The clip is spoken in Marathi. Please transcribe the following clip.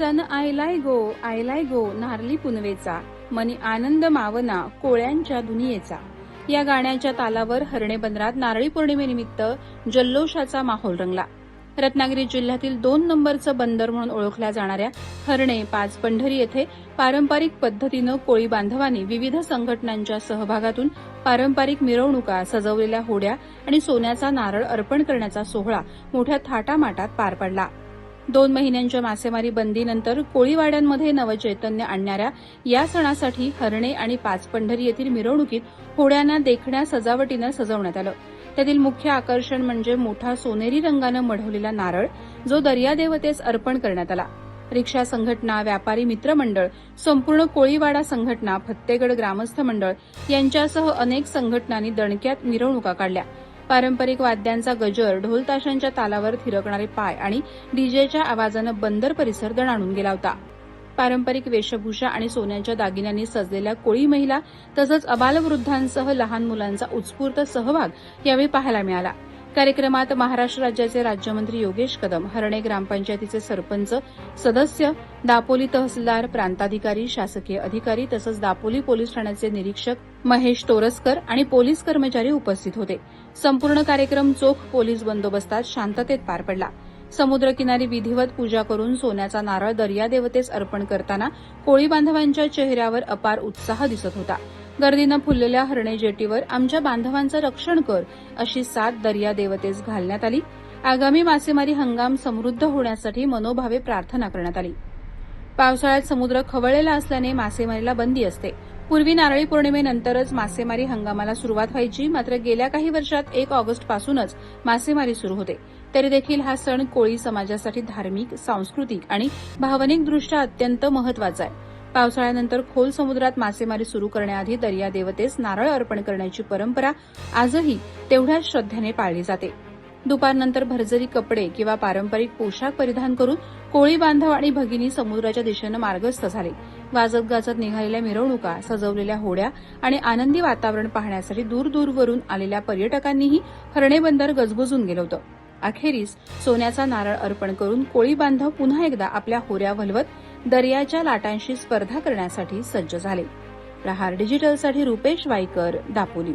सन आयलाय गो आयलाय गो नारली पुनवेचा मनी आनंद मावना कोळ्यांच्या दुनियेचा. या गाण्याच्या तालावर हरणे बंदरात नारळी पौर्णिमेनिमित्त जल्लोषाचा माहोल रंगला. रत्नागिरी जिल्ह्यातील दोन नंबरचं बंदर म्हणून ओळखल्या जाणाऱ्या हरणे पाच पंढरी येथे पारंपरिक पद्धतीनं कोळी बांधवांनी विविध संघटनांच्या सहभागातून पारंपरिक मिरवणुका सजवलेल्या होड्या आणि सोन्याचा नारळ अर्पण करण्याचा सोहळा मोठ्या थाटामाटात पार पडला. दोन महिन्यांच्या मासेमारी बंदीनंतर कोळीवाड्यांमध्ये नवचैतन्य आणणाऱ्या या सणासाठी हरणे आणि पाचपंढरी येथील मिरवणुकीत होड्यांना देखण्या सजावटीनं सजवण्यात आलं. त्यातील मुख्य आकर्षण म्हणजे मोठा सोनेरी रंगानं मढवलेला नारळ जो दर्यादेवतेस अर्पण करण्यात आला. रिक्षा संघटना व्यापारी मित्रमंडळ संपूर्ण कोळीवाडा संघटना फत्तेगड ग्रामस्थ मंडळ यांच्यासह अनेक संघटनांनी दणक्यात मिरवणुका काढल्या. पारंपरिक वाद्यांचा गजर ढोल ताशांच्या तालावर थिरकणारे पाय आणि डीजेच्या आवाजानं बंदर परिसर दणाणून गेला होता. पारंपरिक वेशभूषा आणि सोन्याच्या दागिन्यांनी सजलेल्या कोळी महिला तसंच अबालवृद्धांसह लहान मुलांचा उत्स्फूर्त सहभाग यावेळी पाहायला मिळाला. कार्यक्रमात महाराष्ट्र राज्याचे राज्यमंत्री योगेश कदम हरणे ग्रामपंचायतीचे सरपंच सदस्य दापोली तहसीलदार प्रांताधिकारी शासकीय अधिकारी तसंच दापोली पोलीस ठाण्याचे निरीक्षक महेश तोरसकर आणि पोलीस कर्मचारी उपस्थित होते. संपूर्ण कार्यक्रम चोख पोलीस बंदोबस्तात शांततेत पार पडला. समुद्रकिनारी विधिवत पूजा करून सोन्याचा नारळ दर्यादेवतेस अर्पण करताना कोळी बांधवांच्या चेहऱ्यावर अपार उत्साह दिसत होता. गर्दीनं फुललेल्या हरणे जेटीवर आमच्या बांधवांचं रक्षण कर अशी सात दर्या देवतेस घालण्यात आली. आगामी मासेमारी हंगाम समृद्ध होण्यासाठी मनोभावे प्रार्थना करण्यात आली. पावसाळ्यात समुद्र खवळलेला असल्याने मासेमारीला बंदी असते. पूर्वी नारळी पौर्णिमेनंतरच मासेमारी हंगामाला सुरुवात व्हायची. मात्र गेल्या काही वर्षात एक ऑगस्ट पासूनच मासेमारी सुरू होते. तरी देखील हा सण कोळी समाजासाठी धार्मिक सांस्कृतिक आणि भावनिकदृष्ट्या अत्यंत महत्त्वाचा आहे. पावसाळ्यानंतर खोल समुद्रात मासेमारी सुरू करण्याआधी दर्या देवतेस नारळ अर्पण करण्याची परंपरा आजही तेवढ्याच श्रद्धेने पाळली जाते. दुपारनंतर भरजरी कपडे किंवा पारंपरिक पोशाख परिधान करून कोळी बांधव आणि भगिनी समुद्राच्या दिशेनं मार्गस्थ झाले. वाजत गाजत निघालेल्या मिरवणुका सजवलेल्या होड्या आणि आनंदी वातावरण पाहण्यासाठी दूरदूरवरून आलेल्या पर्यटकांनीही हरणे बंदर गजबजून गेलं होतं. अखेरीस सोन्याचा नारळ अर्पण करून कोळी बांधव पुन्हा एकदा आपल्या होऱ्या भलवत दर्याच्या लाटांशी स्पर्धा करण्यासाठी सज्ज झाले. प्रहार डिजिटलसाठी रुपेश वाईकर दापोली.